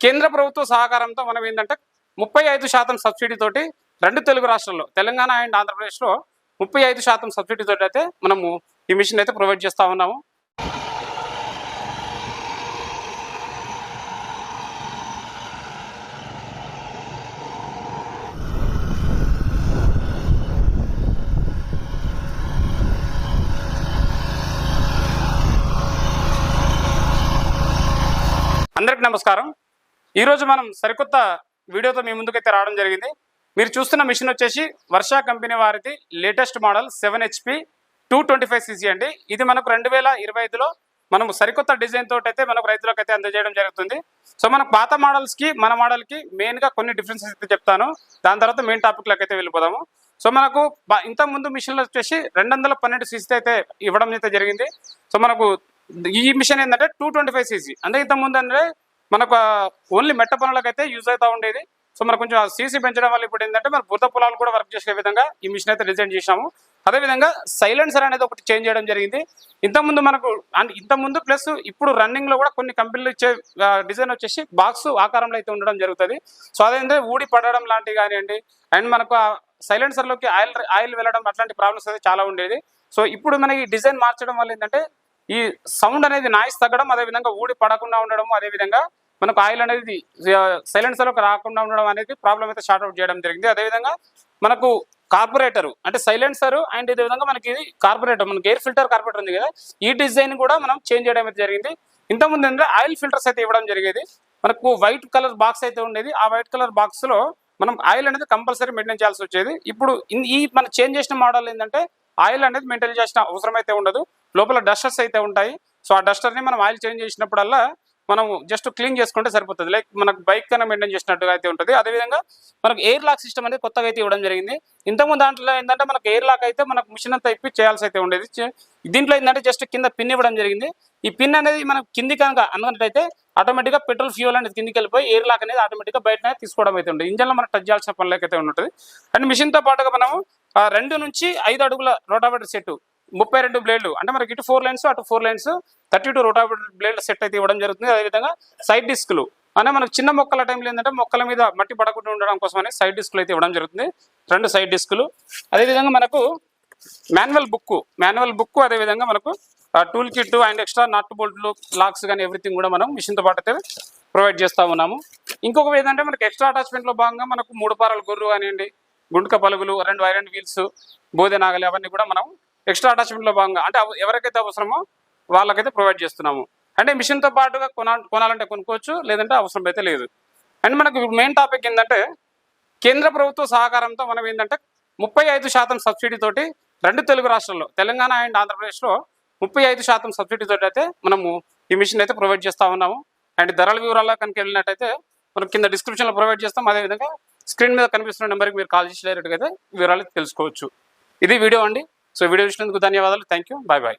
కేంద్ర ప్రభుత్వ సహకారంతో మనం ఏంటంటే ముప్పై ఐదు శాతం సబ్సిడీ తోటి రెండు తెలుగు రాష్ట్రాల్లో తెలంగాణ అండ్ ఆంధ్రప్రదేశ్లో ముప్పై ఐదు శాతం సబ్సిడీ తోటి అయితే మనము ఈ మిషన్ అయితే ప్రొవైడ్ చేస్తా ఉన్నాము. అందరికి నమస్కారం. ఈరోజు మనం సరికొత్త వీడియోతో మీ ముందుకైతే రావడం జరిగింది. మీరు చూస్తున్న మిషన్ వచ్చేసి వర్ష కంపెనీ వారిది latest model seven HP two twenty five CC అండి. ఇది మనకు రెండు వేల ఇరవై ఐదులో మనం సరికొత్త డిజైన్ తోటి అయితే మనకు రైతులకు అయితే అందజేయడం జరుగుతుంది. సో మనకు పాత మోడల్స్కి మన మోడల్కి మెయిన్గా కొన్ని డిఫరెన్సెస్ అయితే చెప్తాను. దాని తర్వాత మెయిన్ టాపిక్లోకి అయితే వెళ్ళిపోదాము. సో మనకు ఇంతకుముందు ఇంత ముందు మిషన్లు వచ్చేసి రెండు వందల పన్నెండు సీసీ అయితే ఇవ్వడం అయితే జరిగింది. సో మనకు ఈ మిషన్ ఏంటంటే టూ ట్వంటీ ఫైవ్ సీసీ. అంటే ఇంత ముందు అంటే మనకు ఓన్లీ మెట్ట పనులకు అయితే యూజ్ అవుతూ ఉండేది. సో మనకు కొంచెం సీసీ పెంచడం వల్ల ఇప్పుడు ఏంటంటే మన బురద పొలాలు కూడా వర్క్ చేసే విధంగా ఈ మిషన్ అయితే డిజైన్ చేశాము. అదేవిధంగా సైలెన్సర్ అనేది ఒకటి చేంజ్ చేయడం జరిగింది. ఇంతకుముందు మనకు అండ్ ఇంతకుముందు ప్లస్ ఇప్పుడు రన్నింగ్లో కూడా కొన్ని కంపెనీలు ఇచ్చే డిజైన్ వచ్చేసి బాక్స్ ఆకారంలో అయితే ఉండడం జరుగుతుంది. సో అదేంటే ఊడి పడడం లాంటివి కానివ్వండి అండ్ మనకు సైలెన్సర్లోకి లోకి ఆయిల్ ఆయిల్ వెళ్ళడం అట్లాంటి ప్రాబ్లమ్స్ అయితే చాలా ఉండేది. సో ఇప్పుడు మనకి డిజైన్ మార్చడం వల్ల ఏంటంటే ఈ సౌండ్ అనేది నాయిస్ తగ్గడం అదేవిధంగా ఊడి పడకుండా ఉండడం అదేవిధంగా మనకు ఆయిల్ అనేది సైలెన్సర్లోకి రాకుండా ఉండడం అనేది ప్రాబ్లం అయితే షార్ట్ అవుట్ చేయడం జరిగింది. అదేవిధంగా మనకు కార్పొరేటర్ అంటే సైలెన్సర్ అండ్ ఇదే విధంగా మనకి కార్పొరేటర్ మనకి ఎయిర్ ఫిల్టర్ కార్పొరేటర్ ఉంది కదా ఈ డిజైన్ కూడా మనం చేంజ్ చేయడం అయితే జరిగింది. ఇంతకుముందు ఏంటంటే ఆయిల్ ఫిల్టర్స్ అయితే ఇవ్వడం జరిగేది. మనకు వైట్ కలర్ బాక్స్ అయితే ఉండేది. ఆ వైట్ కలర్ బాక్స్లో మనం ఆయిల్ అనేది కంపల్సరీ మెయింటైన్ చేయాల్సి వచ్చేది. ఇప్పుడు ఈ మనం చేంజ్ చేసిన మోడల్ ఏంటంటే ఆయిల్ అనేది మెయింటైన్ చేసిన అవసరం అయితే ఉండదు. లోపల డస్టర్స్ అయితే ఉంటాయి. సో ఆ డస్టర్ని మనం ఆయిల్ చేంజ్ చేసినప్పుడల్లా మనం జస్ట్ క్లీన్ చేసుకుంటే సరిపోతుంది. లైక్ మనకు బైక్ కన్నా మెయింటైన్ చేసినట్టుగా అయితే ఉంటుంది. అదేవిధంగా మనకు ఎయిర్ లాక్ సిస్టమ్ అనేది కొత్తగా అయితే ఇవ్వడం జరిగింది. ఇంతకుముందు దాంట్లో ఏంటంటే మనకు ఎయిర్ లాక్ అయితే మనకు మిషన్ అంతా ఇప్పి చేయాల్సి అయితే ఉండేది. దీంట్లో ఏంటంటే జస్ట్ కింద పిన్ ఇవ్వడం జరిగింది. ఈ పిన్ అనేది మనం కింది కనుక అనుకున్నట్టయితే ఆటోమేటిక్గా పెట్రోల్ ఫ్యూల్ అనేది కిందికి వెళ్ళిపోయి ఎయిర్ లాక్ అనేది ఆటోమేటిక్గా బయట తీసుకోవడం అయితే ఉంటుంది ఇంజన్లో మనం టచ్ చేయాల్సిన పనులకైతే అయితే ఉంటుంది అండ్ మిషన్తో పాటుగా మనము రెండు నుంచి ఐదు అడుగుల రోటావేటర్ సెట్ ముప్పై రెండు బ్లేడ్లు అంటే మనకి ఇటు ఫోర్ లైన్స్ అటు four lines thirty two rotavator blade set అయితే ఇవ్వడం జరుగుతుంది. అదేవిధంగా సైడ్ డిస్క్లు అనే మనకు చిన్న మొక్కల టైంలో ఏంటంటే మొక్కల మీద మట్టి పడకుండా ఉండడం కోసమని సైడ్ డిస్క్లు అయితే ఇవ్వడం జరుగుతుంది. రెండు సైడ్ డిస్కులు అదేవిధంగా మనకు మాన్యువల్ బుక్ మాన్యువల్ బుక్ అదేవిధంగా మనకు tool kit and extra nut బోల్ట్లు locks కానీ ఎవ్రీథింగ్ కూడా మనం మిషన్తో పాటు అయితే ప్రొవైడ్ చేస్తూ ఉన్నాము. ఇంకొక ఏంటంటే మనకి ఎక్స్ట్రా అటాచ్మెంట్లో భాగంగా మనకు మూడు పారాల గొర్రు కానివ్వండి గుండుక పలుగులు రెండు ఐరన్ వీల్స్ బోధే నాగలి అవన్నీ కూడా మనం ఎక్స్ట్రా అటాచ్మెంట్లో భాగంగా అంటే ఎవరికైతే అవసరమో వాళ్ళకైతే ప్రొవైడ్ చేస్తున్నాము. అంటే మిషన్తో పాటుగా కొనా కొనాలంటే కొనుక్కోవచ్చు లేదంటే అవసరం అయితే లేదు. అండ్ మనకు మెయిన్ టాపిక్ ఏంటంటే కేంద్ర ప్రభుత్వ సహకారంతో మనం ఏంటంటే ముప్పై ఐదు శాతం సబ్సిడీ తోటి రెండు తెలుగు రాష్ట్రాల్లో తెలంగాణ అండ్ ఆంధ్రప్రదేశ్లో ముప్పై ఐదు శాతం సబ్సిడీ తోటి అయితే మనము ఈ మిషన్ అయితే ప్రొవైడ్ చేస్తా ఉన్నాము. అండ్ ధరల వివరాల్లో కనుక వెళ్ళినట్టయితే మనం కింద డిస్క్రిప్షన్లో ప్రొవైడ్ చేస్తాం. అదేవిధంగా స్క్రీన్ మీద కనిపిస్తున్న నెంబర్కి మీరు కాల్ చేసి డైరెక్ట్గా అయితే వివరాలు తెలుసుకోవచ్చు. ఇది వీడియో అండి. సో వీడియో చూసినందుకు ధన్యవాదాలు. Thank you bye bye.